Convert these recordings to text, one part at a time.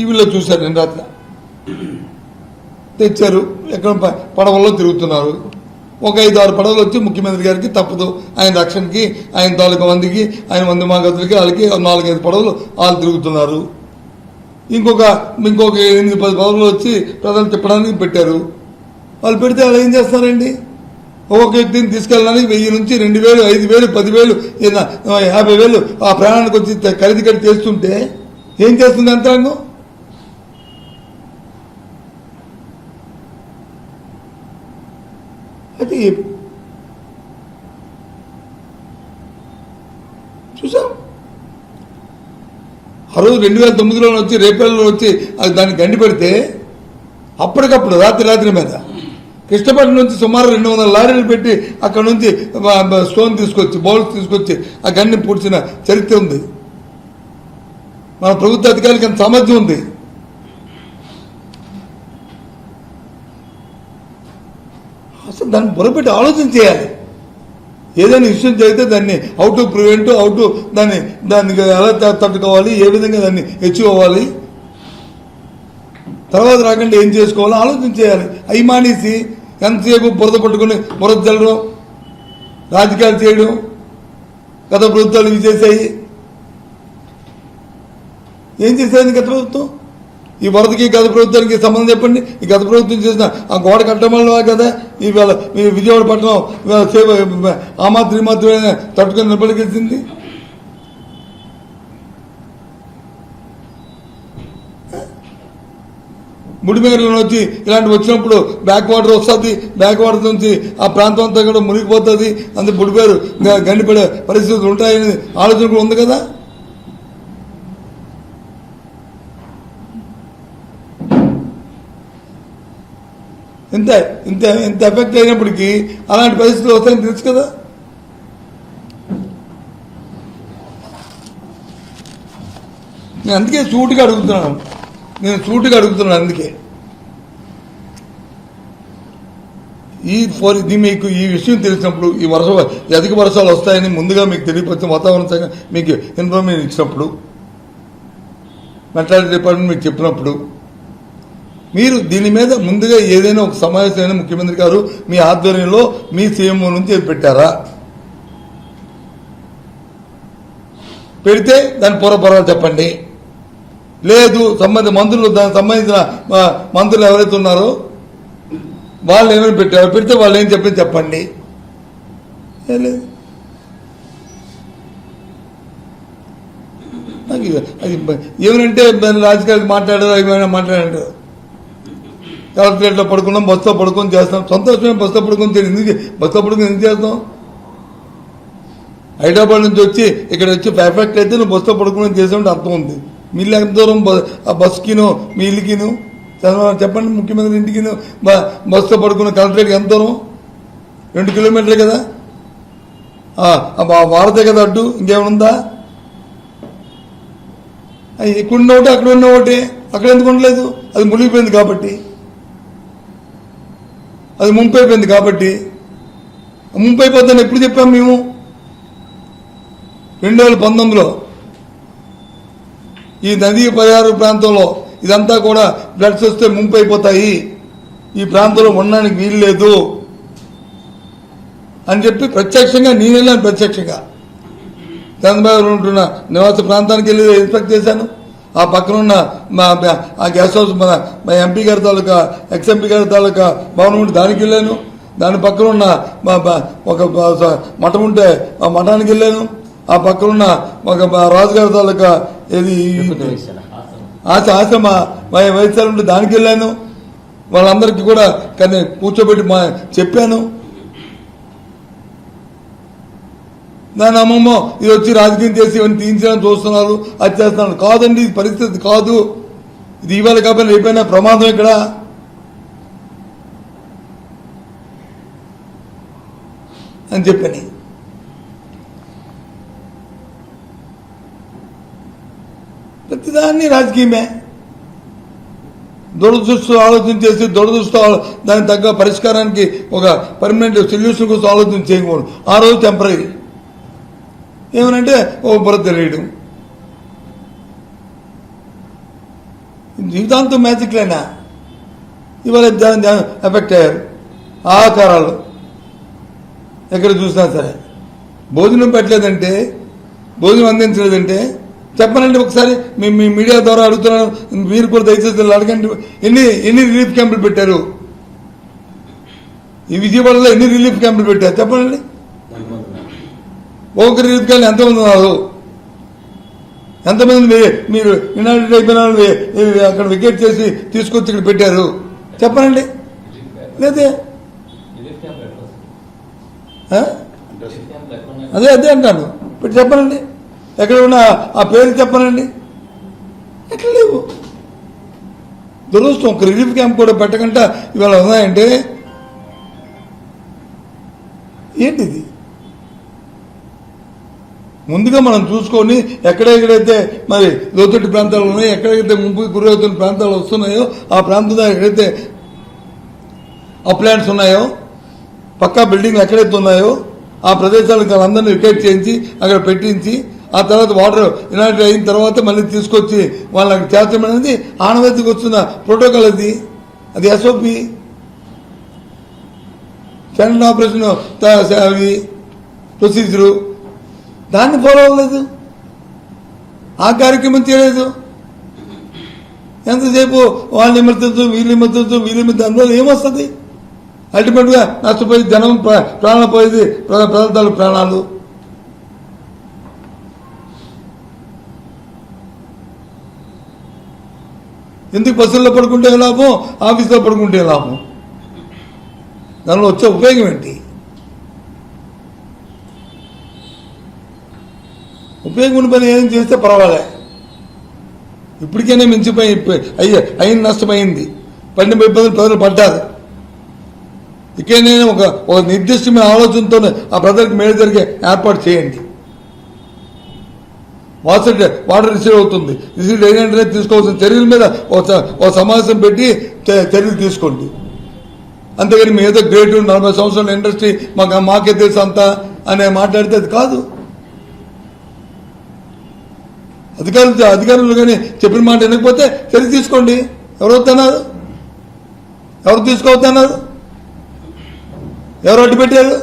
టీవీలో చూశారు నేను రాత్రి. తెచ్చారు. ఎక్కడ పడవల్లో తిరుగుతున్నారు. ఒక ఐదు ఆరు పడవలు వచ్చి ముఖ్యమంత్రి గారికి తప్పదు. ఆయన రక్షణకి ఆయన తాలూకా మందికి ఆయన మంది మాగతులకి వాళ్ళకి నాలుగైదు పడవలు వాళ్ళు తిరుగుతున్నారు. ఇంకొక ఇంకొక ఎనిమిది పది పదవులు వచ్చి ప్రజలు తిప్పడానికి పెట్టారు. వాళ్ళు పెడితే వాళ్ళు ఏం చేస్తారండి ఒక్కొక్క వ్యక్తిని తీసుకెళ్ళడానికి వెయ్యి నుంచి రెండు వేలు ఐదు వేలు పదివేలు యాభై వేలు ఆ ప్రయాణానికి వచ్చి ఖరీదు కట్టి చేస్తుంటే ఏం చేస్తుంది యంత్రాంగం అది చూసాం? ఆ రోజు రెండు వేల తొమ్మిదిలో వచ్చి రేపల్లో వచ్చి అది దాన్ని గండి పెడితే అప్పటికప్పుడు రాత్రి రాత్రి మీద కృష్ణపట్నం నుంచి సుమారు రెండు వందల లారీలు పెట్టి అక్కడ నుంచి స్టోన్ తీసుకొచ్చి బౌల్స్ తీసుకొచ్చి ఆ గన్ని పూడ్చిన చరిత్ర ఉంది. మన ప్రభుత్వ అధికారులకి అంత సామర్థ్యం ఉంది. సో దాన్ని బుర్రపెట్టి ఆలోచన చేయాలి. ఏదైనా ఇష్యూ జరిగితే దాన్ని how to prevent how to దాన్ని దాన్ని ఎలా తట్టుకోవాలి ఏ విధంగా దాన్ని అచీవ్ అవ్వాలి. తర్వాత రాకుండా ఏం చేసుకోవాలో? ఆలోచన చేయాలి. అవి మానేసి ఎంతసేపు బురద పట్టుకుని బురద చల్లడం రాజకీయాలు చేయడం గత ప్రభుత్వాలు ఇవి చేశాయి. ఏం చేసేది గత ప్రభుత్వం? ఈ వరదకి గత ప్రభుత్వానికి సంబంధం చెప్పండి. ఈ గత ప్రభుత్వం చేసిన ఆ గోడ కట్టడం వల్ల కదా ఇవాళ ఈ విజయవాడ పట్టణం ఇవాళ సేవ ఆ మాత్రం మాత్రమే తట్టుకొని నిలబడికెళ్ళింది ముడిమేరలో వచ్చి ఇలాంటి వచ్చినప్పుడు బ్యాక్ వాటర్ వస్తుంది. బ్యాక్ వాటర్ నుంచి ఆ ప్రాంతం అంతా కూడా మునిగిపోతుంది. అందుకు ముడిపేరు గండిపడే పరిస్థితులు ఉంటాయని ఆలోచన కూడా ఉంది కదా? ఇంత ఇంత ఇంత ఎఫెక్ట్ అయినప్పటికీ అలాంటి పరిస్థితులు వస్తాయని తెలుసు కదా? నేను అందుకే సూటిగా అడుగుతున్నాను. నేను సూటిగా అడుగుతున్నాను అందుకే. ఈ ఫోర్ ఇది మీకు ఈ విషయం తెలిసినప్పుడు ఈ వర్ష అధిక వర్షాలు వస్తాయని ముందుగా మీకు తెలియపరిచిన వాతావరణ శాఖ మీకు ఇన్ఫర్మేషన్ ఇచ్చినప్పుడు మెట్రాలిటీ డిపార్ట్మెంట్ మీకు చెప్పినప్పుడు మీరు దీని మీద ముందుగా ఏదైనా ఒక సమావేశమైన ముఖ్యమంత్రి గారు మీ ఆధ్వర్యంలో మీ సీఎంఓ నుంచి పెట్టారా పెడితే దాని పూర్వపరాలు చెప్పండి. లేదు సంబంధ మంత్రులు దానికి సంబంధించిన మంత్రులు ఎవరైతే ఉన్నారో వాళ్ళు ఏమైనా పెట్టారో? పెడితే వాళ్ళు ఏం చెప్పి చెప్పండి. లేదు. నాకు అది ఏమనంటే రాజకీయాలకు మాట్లాడారు ఏమైనా మాట్లాడారు? కలెక్టరేట్లో పడుకున్నాం బస్సులో పడుకొని చేస్తాం. సంతోషమే బస్సులో పడుకొని చేయాలి. ఎందుకు బస్సులో పడుకొని ఎందుకు చేస్తాం? హైదరాబాద్ నుంచి వచ్చి ఇక్కడ వచ్చి పర్ఫెక్ట్ అయితే నువ్వు బస్సులో పడుకుని చేసామంటే అర్థం ఉంది. మీరు ఎంత దూరం బ- ఆ బస్కిను మీ ఇల్లుకిను? చెప్పండి ముఖ్యమంత్రి ఇంటికిను. బస్సులో పడుకున్న కలెక్టరేట్ ఎంత దూరం? రెండు కిలోమీటర్లే కదా? వారతే కదా అడ్డు ఇంకేమనుందా ఇక్కడ ఉన్న ఒకటి అక్కడ ఉన్న ఒకటి. అక్కడ ఎందుకు ఉండలేదు? అది మునిగిపోయింది కాబట్టి. అది ముంపు అయిపోయింది కాబట్టి. ముంపు అయిపోతుందని ఎప్పుడు చెప్పాం మేము? రెండు వేల పంతొమ్మిదిలో. ఈ నదీ పరిహార ప్రాంతంలో ఇదంతా కూడా ఫ్లడ్స్ వస్తే ముంపు అయిపోతాయి ఈ ప్రాంతంలో ఉండడానికి వీలు లేదు. అని చెప్పి ప్రత్యక్షంగా నేను వెళ్ళాను ప్రత్యక్షంగా. చంద్రబాబు ఉంటున్న నివాస ప్రాంతానికి వెళ్ళి ఇన్స్పెక్ట్ చేశాను. ఆ పక్కన ఉన్న మా ఆ గెస్ట్ హౌస్ మన మా ఎంపీ గారి తాలూకా ఎక్స్ ఎంపీ గారి తాలూకా భవనం ఉంటే దానికి వెళ్ళాను. దాని పక్కన ఉన్న ఒక మఠం ఉంటే ఆ మఠానికి వెళ్ళాను. ఆ పక్కన ఉన్న ఒక రాజుగారి తాలూకా ఏది? ఆశ ఆశ్రమ వైద్యాలు ఉంటే దానికి వెళ్ళాను. వాళ్ళందరికీ కూడా కానీ కూర్చోబెట్టి మా చెప్పాను. దాని అమ్మమ్మ ఇది వచ్చి రాజకీయం చేసి ఇవన్నీ తీయించడానికి చూస్తున్నారు అది చేస్తున్నారు. కాదండి ఇది పరిస్థితి కాదు. ఇది ఇవాళ కాబట్టి రేపైనా ప్రమాదం ఇక్కడ. అని చెప్పని. ప్రతిదాన్ని రాజకీయమే. దురదృష్టి ఆలోచన చేసి దురదృష్టి దానికి తగ్గ పరిష్కారానికి ఒక పర్మనెంట్ సొల్యూషన్ కోసం ఆలోచన చేయకూడదు. ఆ రోజు టెంపరీ ఏమనంటే ఓ బుర్ర తెలియడం జీవితాంతం మ్యాజిక్లేనా ఇవాళ ఎఫెక్ట్ అయ్యారు. ఆకారాలు. ఎక్కడ చూసినా సరే. భోజనం పెట్టలేదంటే భోజనం అందించలేదంటే చెప్పనండి ఒకసారి మీ మీ మీడియా ద్వారా అడుగుతున్నాను మీరు కూడా దయచేసి అడగండి. ఎన్ని ఎన్ని రిలీఫ్ క్యాంపులు పెట్టారు? ఈ విజయవాడలో ఎన్ని రిలీఫ్ క్యాంపులు పెట్టారు? చెప్పనండి. ఒకరి రిలీఫ్ ఎంతమంది ఉన్నారు? ఎంతమంది మీరు యునైటెడ్ అయిపోయిన అక్కడ వికెట్ చేసి తీసుకొచ్చి ఇక్కడ పెట్టారు. చెప్పనండి. లేదే అదే అదే అంటాను. ఇప్పుడు చెప్పనండి. ఎక్కడ ఉన్నా ఆ పేరు చెప్పనండి. ఎట్లా లేవు. దురదృష్టం. ఒక రిలీఫ్ క్యాంప్ కూడా పెట్టకుండా ఇవాళ ఉన్నాయంటే ఏంటిది? ముందుగా మనం చూసుకొని ఎక్కడెక్కడైతే మరి లోతట్టు ప్రాంతాలు ఉన్నాయో ఎక్కడైతే ముంపు గురవుతున్న ప్రాంతాలు వస్తున్నాయో ఆ ప్రాంతంలో ఎక్కడైతే అప్లాంట్స్ ఉన్నాయో పక్కా బిల్డింగ్లు ఎక్కడైతే ఉన్నాయో ఆ ప్రదేశాలకు వాళ్ళందరినీ వికెట్ చేయించి అక్కడ పెట్టించి ఆ తర్వాత వాటర్ ఇలాంటి అయిన తర్వాత మళ్ళీ తీసుకొచ్చి వాళ్ళకి అక్కడ చేర్చడం అనేది ఆనవాయితీకి వస్తున్న ప్రోటోకాల్ అది. అది ఎస్ఓపి స్టాండర్డ్ ఆపరేషన్ అవి ప్రొసీజరు దాన్ని ఫాలో అవ్వలేదు. ఆ కార్యక్రమం చేయలేదు. ఎంతసేపు వాళ్ళ విమర్శించు వీళ్ళు విమర్శించు వీళ్ళ నిమిత్తం అందువల్ల ఏమొస్తుంది? అల్టిమేట్గా నష్టపోయి జనం ప్రా- ప్రాణాలు పోయేది ప్ర- ప్రజల ప్రాణాలు. ఎందుకు బస్సుల్లో పడుకుంటే లాభం ఆఫీసులో పడుకుంటే లాభం? దానిలో వచ్చే ఉపయోగం ఏంటి? ఉపయోగం పని ఏం చేస్తే పర్వాలే. ఇప్పటికైనా మించిపోయి అయ్యే అయిన నష్టమైంది. పడిన ఇబ్బందులు ప్రజలు పడ్డారు. ఇకైనా ఒక ఒక నిర్దిష్టమైన ఆలోచనతో ఆ ప్రజలకు మేలు జరిగే ఏర్పాటు చేయండి. వాటర్ వాటర్ రిసీవ్ అవుతుంది. రిసీవ్ అయినంటే తీసుకోవాల్సిన చర్యల మీద ఒక ఒక సమావేశం పెట్టి చర్యలు తీసుకోండి. అంతేగాని మీ ఏదో గ్రేట్ నలభై సంవత్సరాల ఇండస్ట్రీ మాకు మాకే తెలుసు అంతా అనే మాట్లాడితే అది కాదు. అధికారులు అధికారులు కానీ చెప్పిన మాట వినకపోతే చర్య తీసుకోండి. ఎవరు వద్దన్నారు? ఎవరు తీసుకోవద్దన్నారు? ఎవరు అడ్డు పెట్టారు?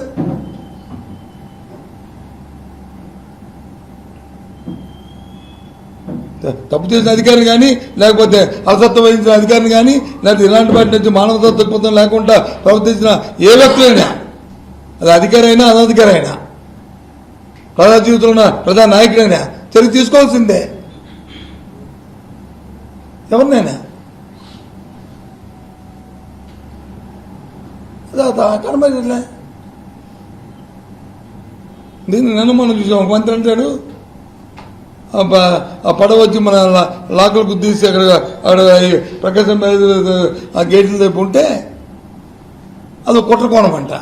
తప్పు చేసిన అధికారిని కానీ లేకపోతే అసత్వం వహించిన అధికారిని కానీ లేకపోతే ఇలాంటి వాటి నుంచి మానవ దృక్పథం లేకుండా ప్రవర్తించిన ఏ వ్యక్తులైనా అది అధికారైనా అనధికారైనా అయినా ప్రజా జీవితంలో ఉన్న ప్రజా నాయకుడైనా తిరిగి తీసుకోవాల్సిందే. ఎవరినైనా కనబడలే దీన్ని నిన్న మనం చూసాం మంత్రి అంటాడు. ఆ పడవ వచ్చి మన లాకలు గుద్దీసి అక్కడ అక్కడ ప్రకాశం ఆ గేట్ల దగ్గర ఉంటే అది కుట్ర కోణం అంట.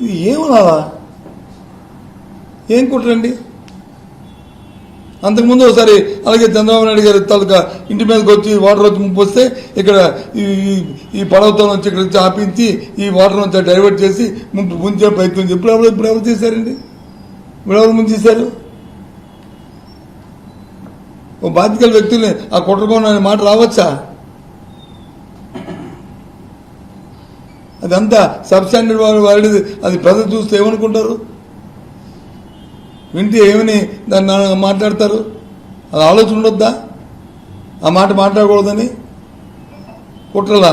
ఇది ఏమనాలా ఏం కుట్రండి? అంతకుముందు ఒకసారి అలాగే చంద్రబాబు నాయుడు గారి తాలూకా ఇంటి మీదకి వచ్చి వాటర్ వచ్చి ముంపు వస్తే ఇక్కడ ఈ ఈ- పడవతో వచ్చి ఇక్కడ వచ్చి ఆపించి ఈ వాటర్ నుంచి డైవర్ట్ చేసి ముంపు ముంచే ప్రయత్నం చేసి ఇప్పుడు ఎవరు ఇప్పుడు ఎవరు చేశారండి? ఇప్పుడు ఎవరు ముంచేశారు ఓ బాధ్యతల వ్యక్తుల్ని ఆ కుట్రకోణం మాట రావచ్చా? అదంతా సబ్స్టాండర్డ్ వాళ్ళు వాడేది అది ప్రజలు చూస్తే ఏమనుకుంటారు? వింటే ఏమని దాన్ని మాట్లాడతారు? అది ఆలోచన ఉండొద్దా? ఆ మాట మాట్లాడకూడదని? కుట్రలా?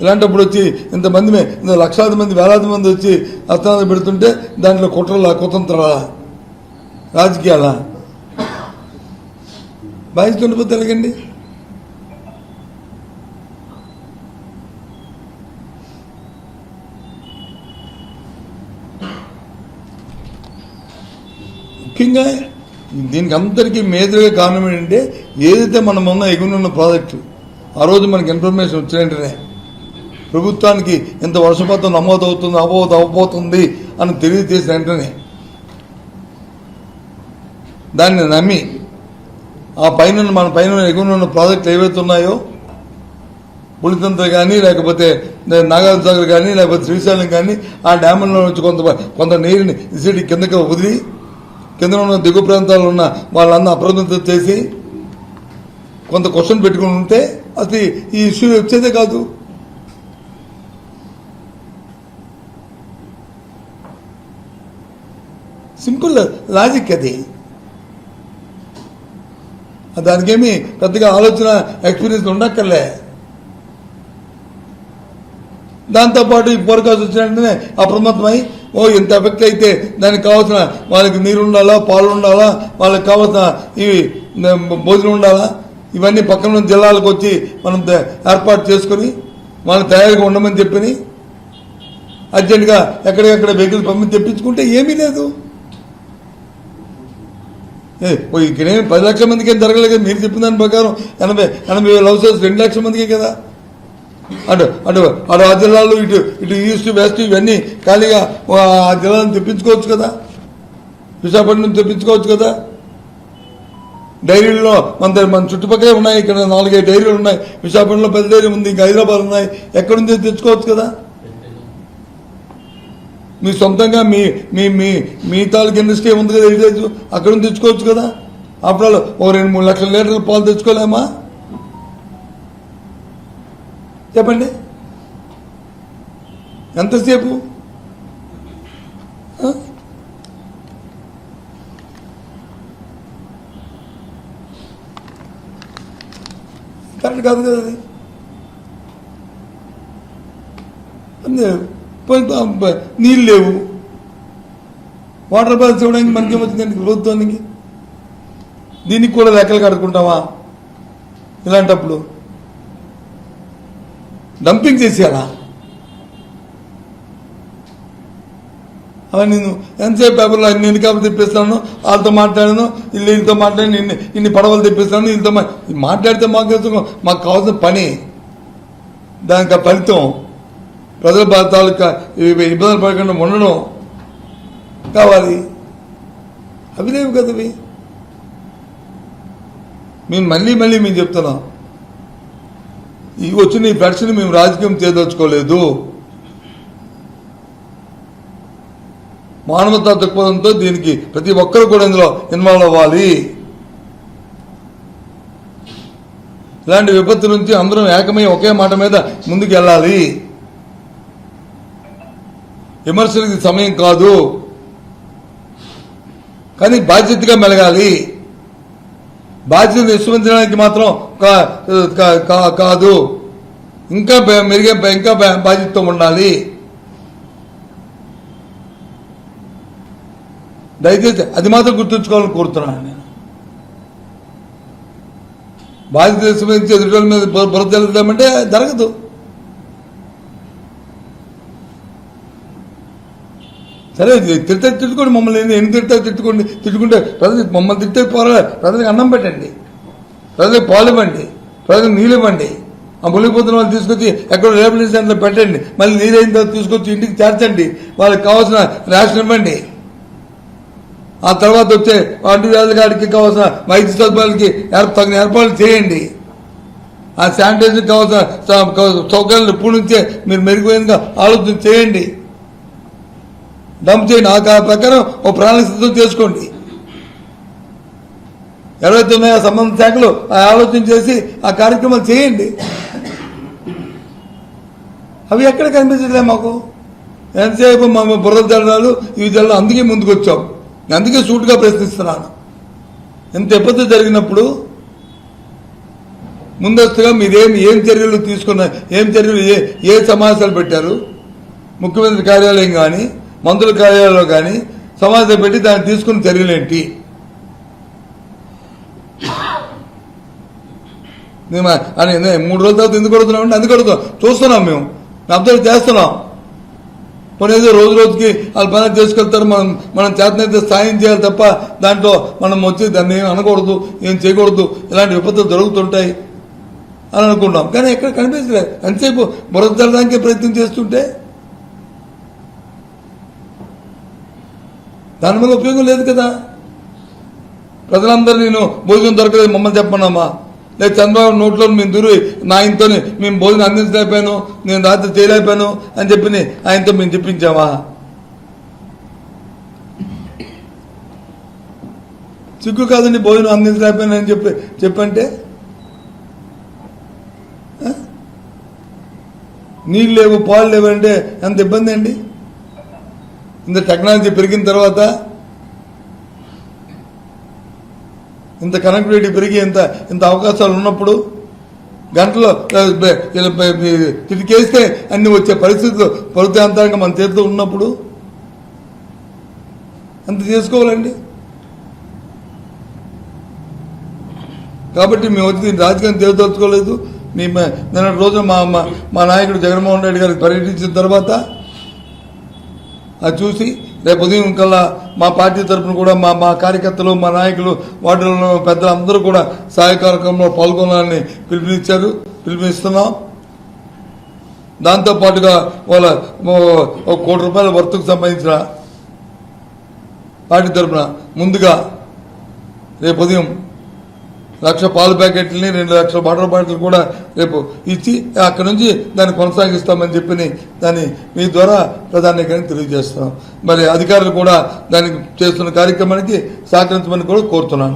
ఇలాంటప్పుడు వచ్చి ఇంతమంది ఇంత లక్షలాది మంది వేలాది మంది వచ్చి అర్థాలు పెడుతుంటే దాంట్లో కుట్రలా కుతంత్రాలా? రాజకీయాలా? బాధ్యత ఉండిపోతే ఎలాగండి ముఖ్యంగా దీనికి అందరికీ మేజర్గా కారణం ఏంటంటే ఏదైతే మనం ఉన్న ఎగునున్న ప్రాజెక్టు ఆ రోజు మనకి ఇన్ఫర్మేషన్ వచ్చిన వెంటనే ప్రభుత్వానికి ఇంత వర్షపాతం నమోదవుతుంది అవ్వదు అవ్వబోతుంది అని తెలియజేసిన వెంటనే దాన్ని నమ్మి ఆ పైన మన పైన ఎగునున్న ప్రాజెక్టులు ఏవైతే ఉన్నాయో పులితంత్ర కానీ లేకపోతే నాగార్జున సాగర్ కానీ లేకపోతే శ్రీశైలం కానీ ఆ డ్యాముల్లో నుంచి కొంత కొంత నీరుని ఇసిడి కిందకి వదిలి కింద ఉన్న దిగు ప్రాంతాల్లో ఉన్న వాళ్ళందరూ అప్రమత్తం చేసి కొంత క్వశ్చన్ పెట్టుకుని ఉంటే అది ఈ- ఇష్యూ వచ్చేదే కాదు. సింపుల్ లాజిక్ అది. దానికేమి పెద్దగా ఆలోచన ఎక్స్పీరియన్స్ ఉండక్కర్లే. దాంతోపాటు ఈ పోరకాసు వచ్చిన వెంటనే అప్రమత్తమై ఓ ఇంత ఎఫెక్ట్ అయితే దానికి కావాల్సిన వాళ్ళకి నీరు ఉండాలా పాలు ఉండాలా వాళ్ళకి కావాల్సిన ఇవి భోజనం ఉండాలా? ఇవన్నీ పక్కన జిల్లాలకు వచ్చి మనం ఏర్పాటు చేసుకొని వాళ్ళని తయారుగా ఉండమని చెప్పని అర్జెంటుగా ఎక్కడికక్కడ వెహికల్ పంపించి తెప్పించుకుంటే ఏమీ లేదు. ఏ, ఇక్కడేమి పది లక్షల మందికి ఏం జరగలేదు మీరు చెప్పిన దాని ప్రకారం ఎనభై ఎనభై వేల హౌసెస్ రెండు లక్షల మందికే కదా? అటు అటు అటు ఆ జిల్లాలో ఇటు ఇటు ఈస్ట్ వెస్ట్ ఇవన్నీ ఖాళీగా ఆ జిల్లాను తెప్పించుకోవచ్చు కదా? విశాఖపట్నం తెప్పించుకోవచ్చు కదా? డైరీల్లో మన మన చుట్టుపక్కలే ఉన్నాయి ఇక్కడ నాలుగైదు డైరీలు ఉన్నాయి. విశాఖపట్నంలో పెద్ద డైరీ ఉంది ఇంకా హైదరాబాద్ ఉన్నాయి. ఎక్కడి నుంచి తెచ్చుకోవచ్చు కదా? మీ సొంతంగా మీ మీ మీ మీ తాలూకు ఇండస్ట్రీ ఉంది కదా హెరిటేజ్ అక్కడ నుంచి తెచ్చుకోవచ్చు కదా? అప్పుడు ఓ రెండు మూడు లక్షల లీటర్ల పాలు తెచ్చుకోలేమా? చెప్పండి. ఎంతసేపు? కరెక్ట్ కాదు కదా అది? పోయి నీళ్ళు లేవు. వాటర్ బాల్స్ ఇవ్వడానికి మనకి వచ్చిందండి ప్రభుత్వానికి దీనికి కూడా లెక్కలు కడుక్కుంటావా? ఇలాంటప్పుడు. డంపింగ్ చేసేయాలా? అలా నేను ఎంతసేపు పేపర్లో అన్ని ఎన్ని తెప్పిస్తాను వాళ్ళతో మాట్లాడాను వీళ్ళు వీళ్ళతో మాట్లాడి ఇన్ని ఇన్ని పడవలు తెప్పిస్తాను వీళ్ళతో మాట్లాడితే మాకు మాకు కావాల్సిన పని. దానికి ఫలితం ప్రజల బా- తాలూకా ఇబ్బందులు పడకుండా ఉండడం కావాలి. అవి లేవు కదా మేము మళ్ళీ మళ్ళీ మేము చెప్తున్నాం. ఈ వచ్చిన ఈ ఫ్లడ్స్ని మేము రాజకీయం చేయదలుచుకోలేదు. మానవతా దృక్పథంతో దీనికి ప్రతి ఒక్కరు కూడా ఇందులో ఇన్వాల్వ్ అవ్వాలి. ఇలాంటి విపత్తు నుంచి అందరం ఏకమై ఒకే మాట మీద ముందుకు వెళ్ళాలి విమర్శలకి సమయం కాదు. కానీ బాధ్యతగా మెలగాలి. బాధ్యత విస్మరించడానికి మాత్రం కా- కా- కా- కాదు. ఇంకా మెరుగే ఇంకా బా- బాధ్యతతో ఉండాలి. దయచేసి అది మాత్రం గుర్తుంచుకోవాలని కోరుతున్నాను నేను. బాధ్యత విస్మరించి ఎదుటి మీద బురద జరుగుతామంటే జరగదు. సరే తిడితే తిట్టుకోండి మమ్మల్ని ఎన్ని- ఎన్ని తిడతా తిట్టుకోండి? తిట్టుకుంటే ప్రజలు మమ్మల్ని తిట్టే పోరా ప్రజలకు అన్నం పెట్టండి. ప్రజలకు పాలు ఇవ్వండి. ప్రజలకు నీళ్ళు ఇవ్వండి. ఆ మునిగిపోతున్న వాళ్ళు తీసుకొచ్చి ఎక్కడ రేపటి సెంటర్లో పెట్టండి. మళ్ళీ నీరైన తర్వాత తీసుకొచ్చి ఇంటికి చేర్చండి. వాళ్ళకి కావాల్సిన రేషన్ ఇవ్వండి. ఆ తర్వాత వచ్చే అంటు వ్యాధుల కాడికి కావాల్సిన వైద్య సదుపాయాలకి తగిన ఏర్పాట్లు చేయండి. ఆ శానిటైజర్ కావాల్సిన సౌకర్యాలు ఇప్పుడు నుంచే మీరు మెరుగుపోయిందిగా ఆలోచన చేయండి. డంప్ చేయండి. ఆ ప్రకారం ఓ ప్రణాళిక సిద్ధం చేసుకోండి. ఎవరైతే ఉన్నాయో ఆ సంబంధిత శాఖలు ఆ ఆలోచన చేసి ఆ కార్యక్రమాలు చేయండి. అవి ఎక్కడ కనిపించట్లే మాకు. ఎంతసేపు మా బురద జల్లాలు ఇవి జల్లాలు అందుకే ముందుకు వచ్చాం. నేను అందుకే సూటుగా ప్రశ్నిస్తున్నాను. ఇంత ఇబ్బంది జరిగినప్పుడు ముందస్తుగా మీరేం ఏం చర్యలు తీసుకున్నారు ఏం చర్యలు ఏ ఏ సమావేశాలు పెట్టారు? ముఖ్యమంత్రి కార్యాలయం కానీ మంత్రుల కార్యాలయంలో కానీ సమాజం పెట్టి దాన్ని తీసుకున్న చర్యలేంటి అని మూడు రోజుల తర్వాత ఎందుకు కొడుతున్నాం అంటే అందుకు చూస్తున్నాం మేము. అబ్జర్వ్ చేస్తున్నాం. పోనీ రోజు రోజుకి వాళ్ళు పని చేసుకెళ్తారు మనం మనం చేతనైతే సాయం చేయాలి తప్ప దాంట్లో మనం వచ్చి దాన్ని ఏం అనకూడదు ఏం చేయకూడదు ఇలాంటి విపత్తులు జరుగుతుంటాయి అని అనుకున్నాం కానీ ఎక్కడ కనిపించలేదు. ఎంతసేపు బురద జల్లడానికి ప్రయత్నం చేస్తుంటే దాని మీద ఉపయోగం లేదు కదా. ప్రజలందరూ నేను భోజనం దొరకలేదు మమ్మల్ని చెప్పన్నామా లేదు చంద్రబాబు నోట్లో మేము దూరి నా ఆయనతో మేము భోజనం అందించలేకపోయాను నేను రాత్రి చేయలేకపోయాను అని చెప్పి ఆయనతో మేము చెప్పించామా? సిగ్గు కాదండి భోజనం అందించలేకపోయాను అని చెప్పి చెప్పంటే? నీళ్ళు లేవు పాలు లేవు అంటే ఎంత ఇబ్బంది అండి? ఇంత టెక్నాలజీ పెరిగిన తర్వాత ఇంత కనెక్టివిటీ పెరిగి ఇంత ఇంత అవకాశాలు ఉన్నప్పుడు గంటలో తిరిగేస్తే అన్ని వచ్చే పరిస్థితులు ప్రభుత్వాంతరంగా మన చేతిలో ఉన్నప్పుడు అంత చేసుకోవాలండి? కాబట్టి మేము వచ్చి దీన్ని రాజకీయం తేల్చదలుచుకోలేదు మీ నిన్న నిన్నటి రోజున మా మా- మా నాయకుడు జగన్మోహన్ రెడ్డి గారికి పర్యటించిన తర్వాత అది చూసి రేపు ఉదయం కల్లా మా పార్టీ తరఫున కూడా మా మా కార్యకర్తలు మా నాయకులు వాటిలో పెద్దలందరూ కూడా సహాయ కార్యక్రమంలో పాల్గొనాలని పిలుపునిచ్చారు. పిలుపునిస్తున్నాం. దాంతోపాటుగా వాళ్ళ ఒక కోటి రూపాయల వర్తకు సంబంధించిన పార్టీ తరఫున ముందుగా రేపు ఉదయం లక్ష పాల ప్యాకెట్లని రెండు లక్షల వాటర్ బాటిల్ కూడా రేపు ఇచ్చి అక్కడ నుంచి దాన్ని కొనసాగిస్తామని చెప్పి దాన్ని మీ ద్వారా ప్రధానికాన్ని తెలియజేస్తున్నాం. మరి అధికారులు కూడా దానికి చేస్తున్న కార్యక్రమానికి సహకరించమని కూడా కోరుతున్నాను.